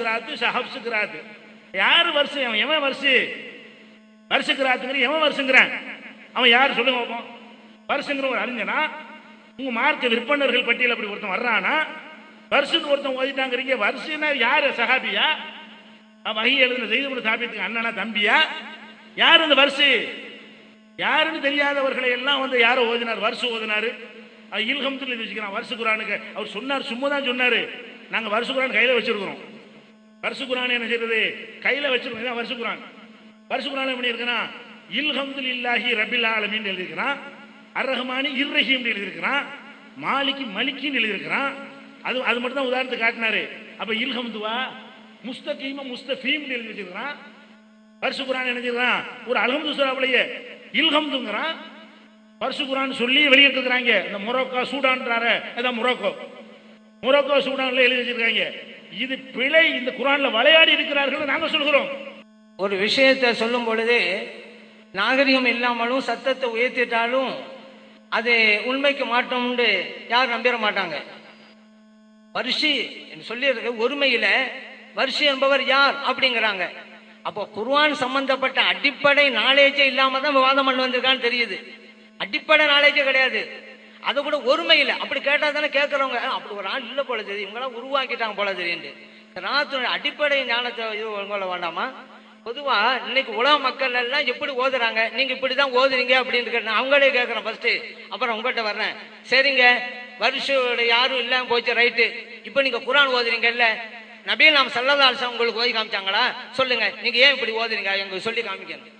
கிராத்து ஷஹப்ஸ் கிராத்து யாரு வருஷம்? அவன் எவன் வருஷு வருஷ கிராத்துங்கிற எவன் வருஷங்கிறான்? அவன் யார் சொல்லுங்க பார்ப்போம் வருஷங்கிற ஒரு அறிஞனா உங்க மார்க்க விற்பனர்கள் பட்டியல் அப்படி ஒருத்தன் வர்றானா வருஷத்துக்கு ஒருத்தன் ஓதிட்டாங்கிறீங்க வருஷம்னா யாரு? சஹாபியா? அவன் வகை எழுதின செய்து சாப்பியத்துக்கு அண்ணனா தம்பியா? யார் அந்த வருஷு யாருன்னு தெரியாதவர்களை எல்லாம் வந்து யாரோ ஓதினார் வருஷம் ஓதினாரு. இல்ஹம்துல் வச்சுக்கிறான் வருஷ குரானுக்கு. அவர் சொன்னார் சும்மா தான் சொன்னாரு. நாங்கள் வருஷ குரான் கையில் வச்சிருக்கிறோம். வருஷ குரான் என்ன செய்யறது கையில வச்சிருக்கோம் இதான் வருஷ குரான். வருஷ குரான் எப்படி இருக்கிறான் இல்ஹம்துல் இல்லாஹி ரபில் ஆலமின்னு எழுதியிருக்கிறான். அர் ரஹ்மானி இர்ரஹீம் எழுதியிருக்கிறான். மாலிக்கு மலிக்கின்னு எழுதியிருக்கிறான். அது அது மட்டும் தான் உதாரணத்துக்கு காட்டினாரு. அப்ப இல்ஹம்துவா முஸ்தகீம முஸ்தபீம் எழுதி வச்சிருக்கிறான். வருஷ குரான் என்ன செய்யறான்? ஒரு அல்ஹம்து சுராவிலேயே இல்ஹம்துங்கிறான். வருஷ குரான் சொல்லி வெளியிட்டிருக்கிறாங்க. இந்த மொரோக்கோ சூடான்றாரு அதான் மொரோக்கோ. மொரோக்கோ சூடான்ல எழுதி வச்சிருக்காங்க. இது பிழை இந்த குரான்ல விளையாடி இருக்கிறார்கள் நாங்க சொல்கிறோம். ஒரு விஷயத்தை சொல்லும் பொழுது நாகரிகம் இல்லாமலும் சத்தத்தை உயர்த்திட்டாலும் அது உண்மைக்கு மாட்டோம்னு யாரும் நம்பிட மாட்டாங்க. வரிசி சொல்லியிருக்க ஒருமையில வருஷி என்பவர் யார் அப்படிங்கிறாங்க. அப்போ குர்ஆன் சம்பந்தப்பட்ட அடிப்படை நாலேஜே இல்லாம தான் விவாதம் பண்ணி வந்திருக்கான்னு தெரியுது. அடிப்படை நாலேஜே கிடையாது. அது கூட ஒருமை இல்லை. அப்படி கேட்டால் தானே கேட்குறவங்க அப்படி ஒரு ஆள் இல்லை போல தெரியும் இவங்களாம் உருவாக்கிட்டாங்க போல தெரியுது ராத்திரி அடிப்படை ஞானத்தை இது உங்களை வேண்டாமா? பொதுவாக இன்னைக்கு உலக மக்கள் எல்லாம் எப்படி ஓதுறாங்க? நீங்கள் இப்படி தான் ஓதுறீங்க அப்படின்னு கேட்டேன் நான் அவங்களே கேட்குறேன் ஃபர்ஸ்ட் அப்புறம் உங்கள்கிட்ட வர்றேன். சரிங்க. வருஷம் யாரும் இல்லாமல் போச்சு ரைட்டு இப்போ நீங்கள் குரான் ஓதுறீங்கல்ல? நபீன் நாம் சல்லதா உங்களுக்கு ஓதி காமிச்சாங்களா? சொல்லுங்க. நீங்கள் ஏன் இப்படி ஓதுறீங்க? எங்களுக்கு சொல்லி காமிக்கணும்.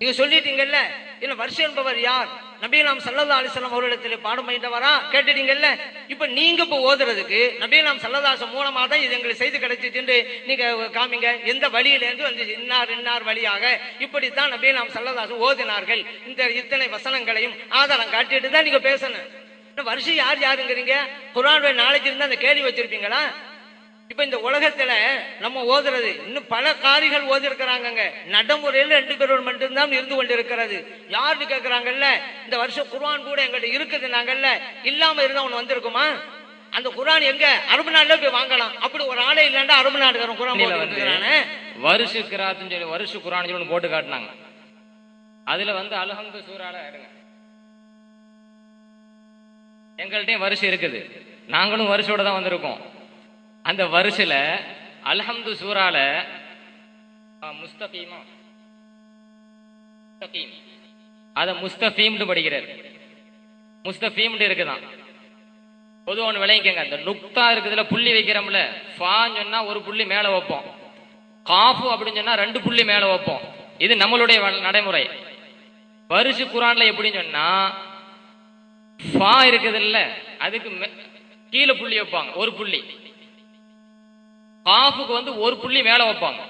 நீங்க சொல்லிட்டீங்கல்ல இல்ல வருஷம் என்பவர் யார்? நபீலாம் நாம் சல்லதா அலிசல்லாம் அவர்களிடத்தில் பாடம் பயின்றவரா? கேட்டுட்டீங்கல்ல? இப்ப நீங்க இப்ப ஓதுறதுக்கு நபீலாம் சல்லதாசம் மூலமா தான் இது எங்களுக்கு செய்து கிடைச்சிட்டு நீங்க காமிங்க. எந்த வழியில இருந்து வந்து இன்னார் இன்னார் வழியாக இப்படித்தான் நபீலாம் சல்லதாசம் ஓதினார்கள். இந்த இத்தனை வசனங்களையும் ஆதாரம் காட்டிட்டு தான் நீங்க பேசணும். வருஷம் யார் யாருங்கிறீங்க? குரானுடைய நாளைக்கு இருந்தா அந்த கேள்வி வச்சிருப்பீங்களா? இப்ப இந்த உலகத்துல நம்ம ஓதுறது இன்னும் பல காரிகள் ஓதி இருக்கிறாங்க நடைமுறையில் ரெண்டு பேரோடு மட்டும்தான் இருந்து கொண்டிருக்கிறது. யாருன்னு கேக்குறாங்கல்ல? இந்த வருஷம் குர்ஆன் கூட எங்கிட்ட இருக்குது நாங்கல்ல இல்லாம இருந்தா ஒண்ணு வந்திருக்குமா? அந்த குர்ஆன் எங்க? அரபு நாடுல போய் வாங்கலாம். அப்படி ஒரு ஆளே இல்லைன்னா அரபு நாடுக்காரன் இருக்கிறானே. வருஷ கிராத்துன்னு சொல்லி வருஷ குரான் சொல்லி போட்டு காட்டினாங்க. அதுல வந்து அல்ஹம்து சூறால எடுங்க. எங்கள்கிட்டயும் வருஷம் இருக்குது. நாங்களும் வருஷோட தான் வந்திருக்கோம். அந்த வருஷல அல்ஹம்து சூறால ஆ, முஸ்தகீமா. முஸ்தகீம். அதை முஸ்தபீம்னு படிக்கிறார். முஸ்தபீம்னு இருக்குதான். பொது ஒன்று விளைவிக்கங்க இந்த நுக்தா இருக்குதுல புள்ளி வைக்கிறோம்ல ஃபான்னு சொன்னா ஒரு புள்ளி மேலே வைப்போம். காஃபு அப்படின்னு சொன்னா ரெண்டு புள்ளி மேலே வைப்போம். இது நம்மளுடைய நடைமுறை. வருஷ குரான்ல எப்படின்னு சொன்னா ஃபா இருக்குது இல்ல அதுக்கு மே- கீழே புள்ளி வைப்பாங்க ஒரு புள்ளி. காஃபுக்கு வந்து ஒரு புள்ளி மேல வைப்பாங்க.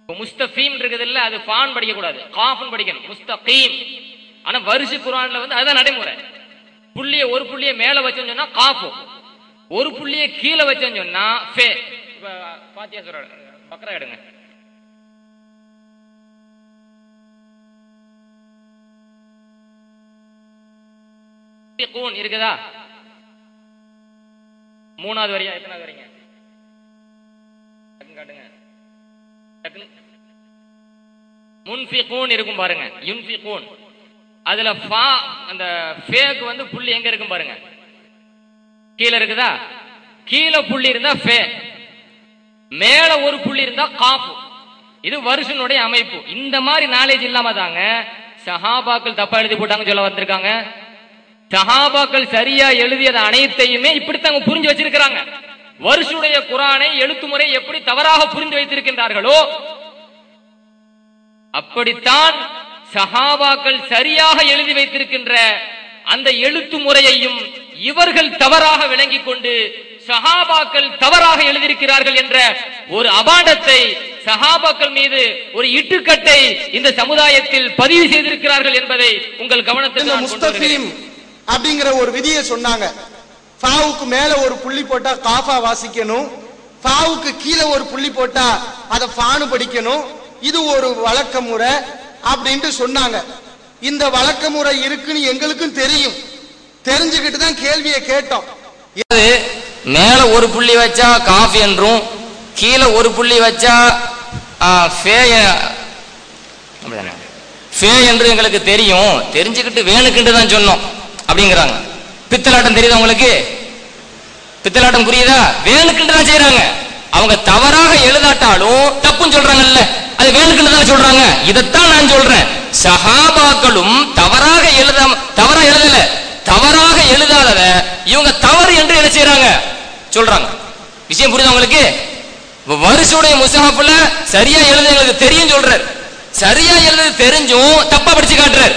இப்ப முஸ்தபீம் இருக்குது இல்ல அது ஃபான் படிக்க கூடாது காஃப்னு படிக்கணும். முஸ்தகீம் ஆனா வருஷ குரான்ல வந்து அதுதான் நடைமுறை. புள்ளிய ஒரு புள்ளிய மேல வச்சோம்னு சொன்னால் காஃபு. ஒரு புள்ளிய கீழே வச்சோம்னு சொன்னா ஃபே. இப்ப பாத்தியா சொல்ற பக்கரா எடுங்க. இருக்குதா? மூணாவது வரியா? எத்தனாவது வரீங்க? காட்டுங்க. முன்ஃபிகூன் இருக்கும் பாருங்க. யுன்ஃபிகூன். அதுல ஃபா அந்த ஃபேக்கு வந்து புள்ளி எங்க இருக்கும் பாருங்க. கீழே இருக்குதா? கீழே புள்ளி இருந்தா ஃபே. மேல ஒரு புள்ளி இருந்தா காப்பு இது வருஷனுடைய அமைப்பு. இந்த மாதிரி நாலேஜ் இல்லாம தாங்க சஹாபாக்கள் தப்பா எழுதி போட்டாங்கன்னு சொல்ல வந்திருக்காங்க. சஹாபாக்கள் சரியா எழுதியது அனைத்தையுமே இப்படித்தாங்க புரிஞ்சு வச்சிருக்கிறாங்க. வருஷுடைய குரானை எழுத்து முறை எப்படி தவறாக புரிந்து வைத்திருக்கின்றார்களோ அப்படித்தான் சஹாபாக்கள் சரியாக எழுதி வைத்திருக்கின்ற அந்த எழுத்து முறையையும் இவர்கள் தவறாக விளங்கிக் கொண்டு சஹாபாக்கள் தவறாக எழுதியிருக்கிறார்கள் என்ற ஒரு அபாண்டத்தை சஹாபாக்கள் மீது ஒரு இட்டுக்கட்டை இந்த சமுதாயத்தில் பதிவு செய்திருக்கிறார்கள் என்பதை உங்கள் கவனத்தில் நான் முஸ்தபீம் அப்படிங்கிற ஒரு விதியை சொன்னாங்க. ஃபாவுக்கு மேல ஒரு புள்ளி போட்டா காஃபா வாசிக்கணும். ஃபாவுக்கு கீழே ஒரு புள்ளி போட்டா அதை ஃபானு படிக்கணும். இது ஒரு வழக்க முறை அப்படின்ட்டு சொன்னாங்க. இந்த வழக்க முறை இருக்குன்னு எங்களுக்கும் தெரியும். தெரிஞ்சுக்கிட்டு தான் கேள்வியை கேட்டோம். இது மேல ஒரு புள்ளி வச்சா காஃபி என்றும் கீழே ஒரு புள்ளி வச்சா ஆ, ஃபே என்று எங்களுக்கு தெரியும். தெரிஞ்சுக்கிட்டு வேணுக்குன்ட்டு தான் சொன்னோம். அப்படிங்கிறாங்க. பித்தலாட்டம் தெரியுதா உங்களுக்கு? பித்தலாட்டம் புரியுதா? வேணுக்குன்ட்டு தான் செய்யறாங்க அவங்க தவறாக எழுதாட்டாலும் தப்புன்னு சொல்றாங்கல்ல. அது வேணுக்குன்னு தான் சொல்றாங்க. இதைத்தான் நான் சொல்றேன். சஹாபாக்களும் தவறாக எழுத தவறா எழுதல. தவறாக எழுதாதத இவங்க தவறு என்று என்ன செய்யறாங்க சொல்றாங்க. விஷயம் புரியுதா உங்களுக்கு? வருஷோடைய முசாஃபுல சரியா எழுத எங்களுக்கு தெரியும் சொல்றாரு. சரியா எழுத தெரிஞ்சும் தப்பா படிச்சு காட்டுறாரு.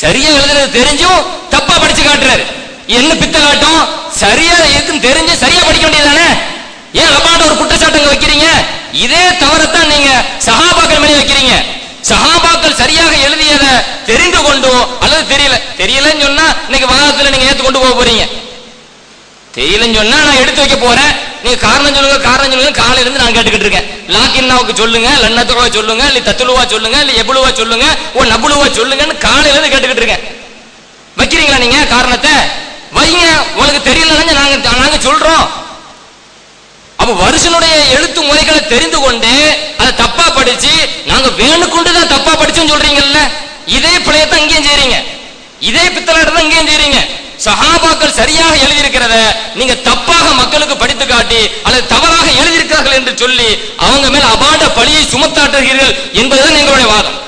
சரியா எழுதுறது தெரிஞ்சும் தப்பா படிச்சு காட்டுறாரு. என்ன பித்தலாட்டம்? சரியா எதுன்னு தெரிஞ்சு சரியா படிக்க வேண்டியதானே ஏன் அப்பாட்ட ஒரு குற்றச்சாட்டுங்க வைக்கிறீங்க? இதே தவறத்தான் நீங்க சகாபாக்கள் மேலே வைக்கிறீங்க. சகாபாக்கள் சரியாக எழுதியத தெரிந்து கொண்டோ அல்லது தெரியல? தெரியலன்னு சொன்னா இன்னைக்கு வாதத்துல நீங்க ஏத்து கொண்டு போக போறீங்க. தெரியலன்னு சொன்னா நான் எடுத்து வைக்க போறேன். நீங்க காரணம் சொல்லுங்க காரணம் சொல்லுங்க காலையில இருந்து நான் கேட்டுக்கிட்டு இருக்கேன். லாக்கின்னாவுக்கு சொல்லுங்க லன்னத்துவா சொல்லுங்க இல்ல தத்துலுவா சொல்லுங்க இல்ல எபுலுவா சொல்லுங்க ஓ நபுலுவா சொல்லுங்கன்னு காலையில இருந்து கேட்டுக்கிட்டு இருக்கேன். வைக்கிறீங்களா நீங்க காரணத்தை? வைங்க உங்களுக்கு தெரியலன்னு நாங்க நாங்க சொல்றோம். அப்ப வருஷனுடைய எழுத்து முறைகளை தெரிந்து கொண்டு அதை தப்பா படிச்சு நாங்க வேணுக்கொண்டு தான் தப்பா படிச்சோம்னு சொல்றீங்கல்ல. இதே பிள்ளையத்தான் இங்கேயும் செய்றீங்க. இதே பித்தலாட்டம் தான் இங்கேயும் செய்றீங்க. சஹாபாக்கள் சரியாக எழுதியிருக்கிறத நீங்க தப்பாக மக்களுக்கு படித்து காட்டி அல்லது தவறாக எழுதியிருக்கிறார்கள் என்று சொல்லி அவங்க மேல் அபாண்ட பழியை சுமத்தாட்டுகிறீர்கள் என்பதுதான் எங்களுடைய வாதம்.